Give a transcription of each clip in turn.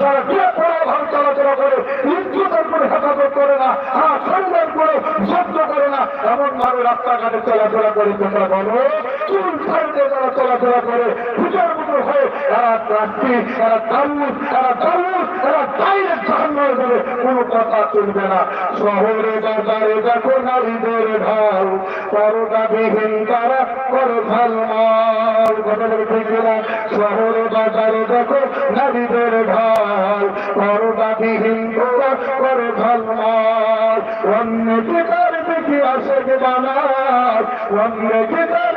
যারা চলাচলা করে ইজ্জতের করে না হ্যাঁ সংগ্রাম করে সহ্য করে করে তোমরা বলো চুল ছাড়তে তারা করে পূজার মতো হয়ে তারা প্রার্থী তারা তারা কথা চলবে না। শহরে বাজারে দেখো নারীদের ঢাল পরদাবিহীন তারা করে ঝালমাল। কথা বলে না শহরে বাজারে দেখো নারীদের ঢাল পরদাবিহীন তারা করে ঝালমাল। অন্য তার বেশি আসে বানার অন্য তার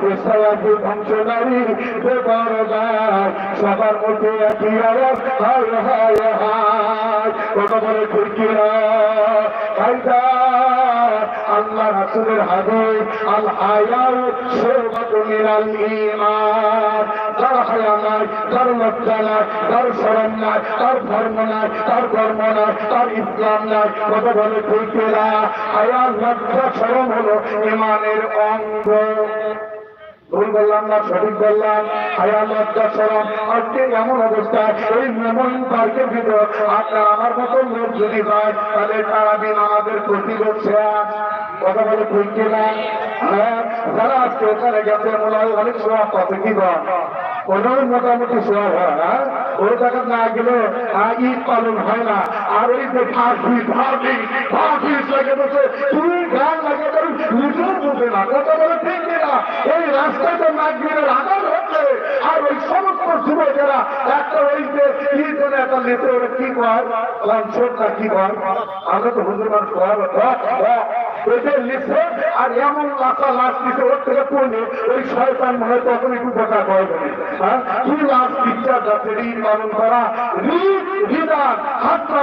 পেশায়াকে ধ্বংস নারী বেবার গায় সবার মধ্যে একই আওয়াজ, হায় হায় হায় কথা বলে কিনা হাইদা আল্লাহ রাসূলের হাদিস আল হায়া নাই, তার ধর্ম নাই, তার কর্ম নাই, তার ইসলাম নাই, কত বলে না হায়া লজ্জা হলো ইমানের অঙ্গ। ভুল বললাম না সঠিক বললাম হায়া লজ্জা সরম। আজকে এমন অবস্থায় এই মেমন পার্কের ভিতর আপনার আমার মতো লোক যদি হয় তাহলে তারাবিন আমাদের প্রতি করছে কথা বলে ঠিক কিনা হ্যাঁ যারা আজকে ওখানে গেছে মনে হয় অনেক সময় পাবে কি বল? ওটাও মোটামুটি সব হয় হ্যাঁ? ওই জায়গা না গেলে আহ, ঈদ পালন হয় না। আর ওই যে ফাঁসি ফাঁসি ফাঁসি তুমি গান লাগে কারণ নিজেও বোঝে না কথা বলে ঠিক না এই রাস্তাতে নাগরিকের আদান হচ্ছে, আর ওই সমস্ত যুবকেরা একটা ওই যে কি জন্য একটা নেতে ওরা কি কয় লাঞ্চন না কি কয় আমরা তো হুজুর মানুষ কয় আর এমন লাফা লাশ দিতে ওর থেকে পড়লে ওই শয়তান মনে তখন একটু কয় বলে হ্যাঁ? কি লাশ পিকচার যাচ্ছে ঋণ পালন করা? ঋণ বিধান হাতটা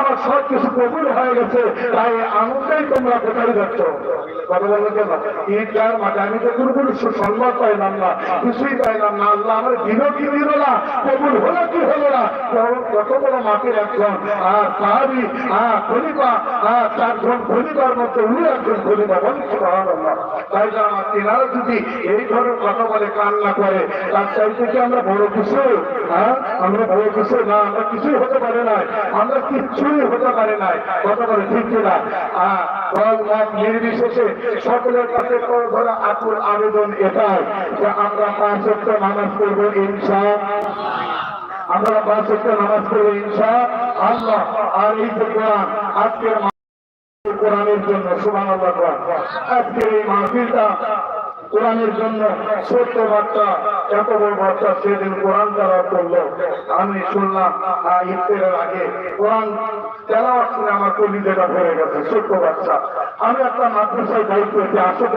আমার সব কিছু কবুল হয়ে গেছে তাই আনন্দেই তোমরা কোথায় যাচ্ছ? না না না না আর তাই তিনারা যদি এই ধরনের কথা বলে কান্না করে তার চাইতে কি আমরা বড় কিছু হ্যাঁ আমরা বড় কিছু না আমরা কিছুই হতে পারে নাই। আমরা কিচ্ছুই হতে পারে নাই। কথা বলে ঠিক কিনা? হ্যাঁ দল মত নির্বিশেষে সকলের কাছে ধরা আকুল আবেদন এটাই যে আমরা পাঁচ নামাজ করব ইনশা আমরা পাঁচ নামাজ করব ইনশা আল্লাহ আর এই যে আজকের কোরআনের জন্য, সুবহানাল্লাহ আজকের এই মাহফিলটা কোরআনের জন্য ছোট্ট বার্তা, এত বড় বার্তা সেদিন কোরআন তারা করল। আমি শুনলাম ইফতের ইফতারের আগে কোরআন তেলাওয়াত শুনে আমার কলিজাটা ভরে গেছে, ছোট্ট বাচ্চা আমি একটা মাদ্রাসায় দায়িত্ব আসলে